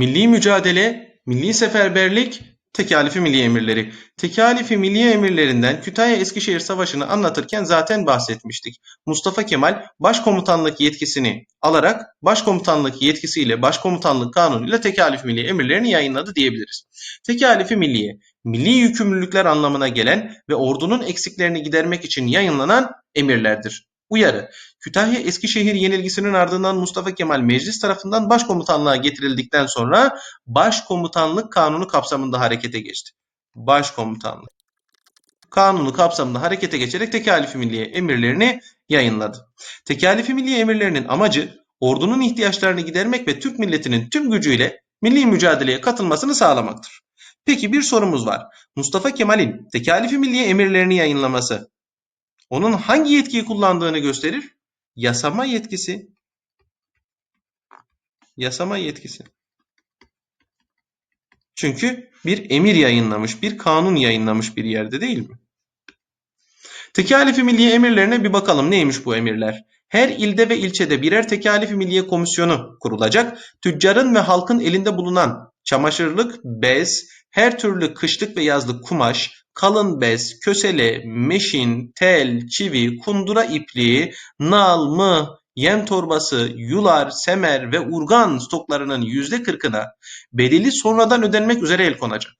milli mücadele, milli seferberlik, tekalifi milli emirleri. Tekalifi milli emirlerinden Kütahya-Eskişehir Savaşı'nı anlatırken zaten bahsetmiştik. Mustafa Kemal başkomutanlık yetkisini alarak başkomutanlık yetkisiyle başkomutanlık kanunuyla tekalifi milli emirlerini yayınladı diyebiliriz. Tekalifi milliye, milli yükümlülükler anlamına gelen ve ordunun eksiklerini gidermek için yayınlanan emirlerdir. Uyarı. Kütahya Eskişehir yenilgisinin ardından Mustafa Kemal meclis tarafından başkomutanlığa getirildikten sonra başkomutanlık kanunu kapsamında harekete geçti. Başkomutanlık kanunu kapsamında harekete geçerek tekalifi milliye emirlerini yayınladı. Tekalifi milliye emirlerinin amacı ordunun ihtiyaçlarını gidermek ve Türk milletinin tüm gücüyle milli mücadeleye katılmasını sağlamaktır. Peki bir sorumuz var. Mustafa Kemal'in tekalifi milliye emirlerini yayınlaması onun hangi yetkiyi kullandığını gösterir? Yasama yetkisi. Yasama yetkisi. Çünkü bir emir yayınlamış, bir kanun yayınlamış bir yerde değil mi? Tekalifi milliye emirlerine bir bakalım. Neymiş bu emirler? Her ilde ve ilçede birer tekalifi milliye komisyonu kurulacak. Tüccarın ve halkın elinde bulunan çamaşırlık, bez, her türlü kışlık ve yazlık kumaş, kalın bez, kösele, meşin, tel, çivi, kundura ipliği, nal, mı, yem torbası, yular, semer ve urgan stoklarının %40'ına bedeli sonradan ödenmek üzere el konacak.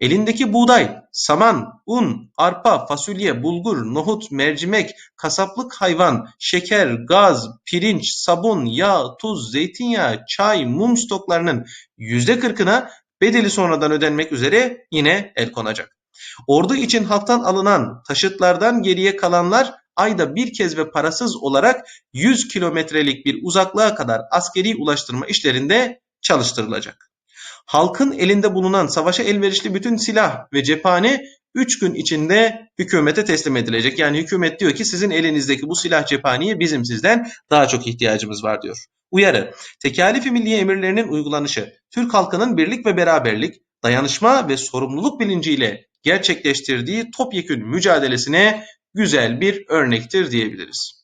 Elindeki buğday, saman, un, arpa, fasulye, bulgur, nohut, mercimek, kasaplık hayvan, şeker, gaz, pirinç, sabun, yağ, tuz, zeytinyağı, çay, mum stoklarının %40'ına bedeli sonradan ödenmek üzere yine el konacak. Ordu için halktan alınan taşıtlardan geriye kalanlar ayda bir kez ve parasız olarak 100 kilometrelik bir uzaklığa kadar askeri ulaştırma işlerinde çalıştırılacak. Halkın elinde bulunan savaşa elverişli bütün silah ve cephane 3 gün içinde hükümete teslim edilecek. Yani hükümet diyor ki sizin elinizdeki bu silah cephaneye bizim sizden daha çok ihtiyacımız var diyor. Uyarı. Tekalifi milliye emirlerinin uygulanışı Türk halkının birlik ve beraberlik, dayanışma ve sorumluluk bilinciyle gerçekleştirdiği topyekün mücadelesine güzel bir örnektir diyebiliriz.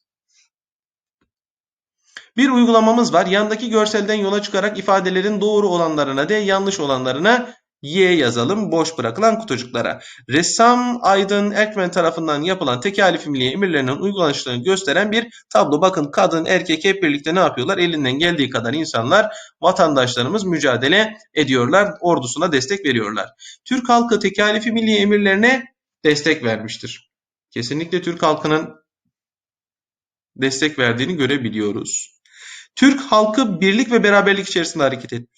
Bir uygulamamız var. Yandaki görselden yola çıkarak ifadelerin doğru olanlarına D, yanlış olanlarına Y yazalım boş bırakılan kutucuklara. Ressam Aydın Erkmen tarafından yapılan tekalif milliye emirlerinin uygulanışlarını gösteren bir tablo. Bakın kadın erkek hep birlikte ne yapıyorlar? Elinden geldiği kadar insanlar vatandaşlarımız mücadele ediyorlar. Ordusuna destek veriyorlar. Türk halkı tekalifi milliye emirlerine destek vermiştir. Kesinlikle Türk halkının destek verdiğini görebiliyoruz. Türk halkı birlik ve beraberlik içerisinde hareket etmiş.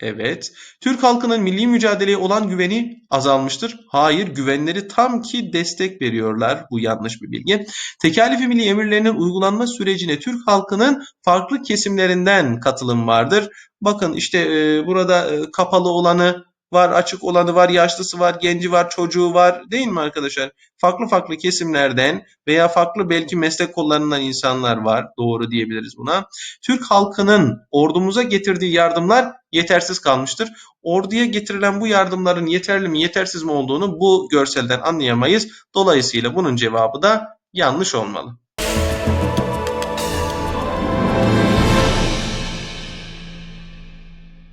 Evet. Türk halkının milli mücadeleye olan güveni azalmıştır. Hayır, güvenleri tam ki destek veriyorlar. Bu yanlış bir bilgi. Tekalifi milli emirlerinin uygulanma sürecine Türk halkının farklı kesimlerinden katılım vardır. Bakın işte e, burada e, kapalı olanı var, açık olanı var, yaşlısı var, genci var, çocuğu var değil mi arkadaşlar? Farklı farklı kesimlerden veya farklı belki meslek kollarından insanlar var. Doğru diyebiliriz buna. Türk halkının ordumuza getirdiği yardımlar yetersiz kalmıştır. Orduya getirilen bu yardımların yeterli mi yetersiz mi olduğunu bu görselden anlayamayız. Dolayısıyla bunun cevabı da yanlış olmalı.